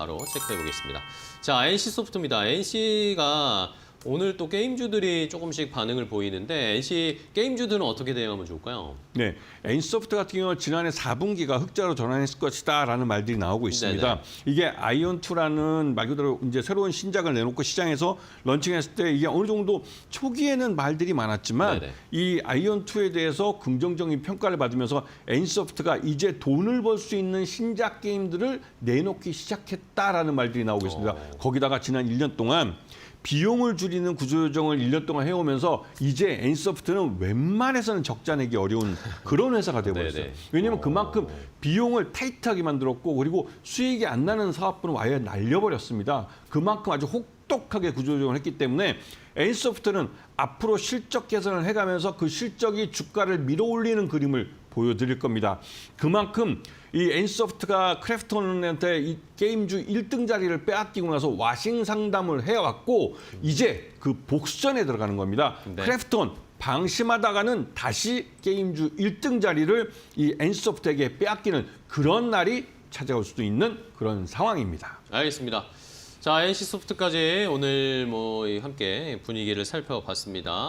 바로 체크해 보겠습니다. 자, NC 소프트입니다. NC가 오늘 또 게임주들이 조금씩 반응을 보이는데 NC 게임주들은 어떻게 대응하면 좋을까요? 네, 엔소프트 같은 경우 지난해 4분기가 흑자로 전환했을 것이다라는 말들이 나오고 있습니다. 네네. 이게 아이온2라는 말 그대로 이제 새로운 신작을 내놓고 시장에서 런칭했을 때 이게 어느 정도 초기에는 말들이 많았지만 네네. 이 아이온2에 대해서 긍정적인 평가를 받으면서 엔소프트가 이제 돈을 벌 수 있는 신작 게임들을 내놓기 시작했다라는 말들이 나오고 있습니다. 어. 거기다가 지난 1년 동안 비용을 줄이는 구조조정을 1년 동안 해오면서 이제 엔소프트는 웬만해서는 적자 내기 어려운 그런 회사가 되어버렸어요. 네네. 왜냐하면 그만큼 비용을 타이트하게 만들었고 그리고 수익이 안 나는 사업부는 아예 날려버렸습니다. 그만큼 아주 혹 독하게 구조조정을 했기 때문에 엔소프트는 앞으로 실적 개선을 해가면서 그 실적이 주가를 밀어올리는 그림을 보여드릴 겁니다. 그만큼 이 엔소프트가 크래프톤한테 이 게임주 1등 자리를 빼앗기고 나서 와싱 상담을 해왔고 이제 그 복선에 들어가는 겁니다. 네. 크래프톤 방심하다가는 다시 게임주 1등 자리를 이 엔소프트에게 빼앗기는 그런 날이 찾아올 수도 있는 그런 상황입니다. 알겠습니다. 자, NC 소프트까지 오늘 뭐 함께 분위기를 살펴봤습니다.